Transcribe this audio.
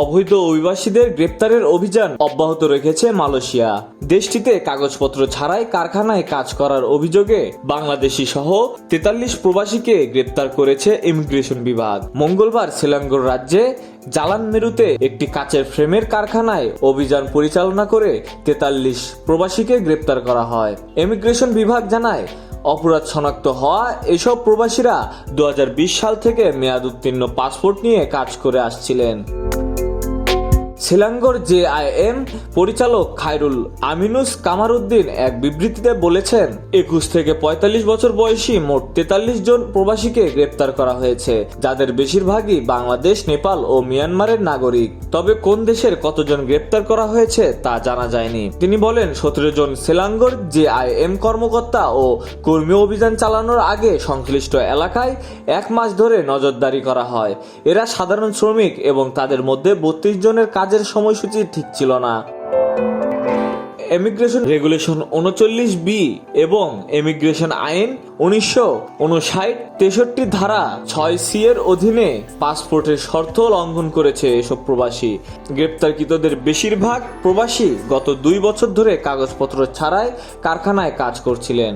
অবৈধ অভিবাসীদের গ্রেপ্তারের অভিযান অব্যাহত রেখেছে মালয়েশিয়া। দেশটিতে কাগজপত্র ছাড়াই কারখানায় কাজ করার অভিযোগে বাংলাদেশি সহ তেতাল্লিশ প্রবাসীকে গ্রেপ্তার করেছে ইমিগ্রেশন বিভাগ। মঙ্গলবার সেলাঙ্গোর রাজ্যে জালান মেরুতে একটি কাচের ফ্রেমের কারখানায় অভিযান পরিচালনা করে তেতাল্লিশ প্রবাসীকে গ্রেপ্তার করা হয়। ইমিগ্রেশন বিভাগ জানায়, অপরাধ শনাক্ত হওয়া এসব প্রবাসীরা দু হাজার বিশ সাল থেকে মেয়াদ উত্তীর্ণ পাসপোর্ট নিয়ে কাজ করে আসছিলেন। শিলাঙ্গর জেআইএম পরিচালক খায়রুল আমিনুস কামারুদ্দিন এক বিবৃতিতে বলেছেন, একুশ থেকে পঁয়তাল্লিশ বছর বয়সী মোট তেতাল্লিশ জন প্রবাসীকে গ্রেপ্তার করা হয়েছে, যাদের বেশিরভাগই বাংলাদেশ, নেপাল ও মিয়ানমারের নাগরিক। তবে কোন দেশের কতজন গ্রেপ্তার করা হয়েছে তা জানা যায়নি। তিনি বলেন, সতেরো জন সেলাঙ্গর জেআইএম কর্মকর্তা ও কর্মী অভিযান চালানোর আগে সংশ্লিষ্ট এলাকায় এক মাস ধরে নজরদারি করা হয়। এরা সাধারণ শ্রমিক এবং তাদের মধ্যে বত্রিশ জনের কাজের সময়সূচি ঠিক ছিল না। এমিগ্রেশন রেগুলেশন উনচল্লিশ বি এবং এমিগ্রেশন আইন উনিশশো উনষাট তেষট্টি ধারা ছয় সি এর অধীনে পাসপোর্টের শর্ত লঙ্ঘন করেছে এসব প্রবাসী। গ্রেপ্তারকৃতদের বেশিরভাগ প্রবাসী গত দুই বছর ধরে কাগজপত্র ছাড়াই কারখানায় কাজ করছিলেন।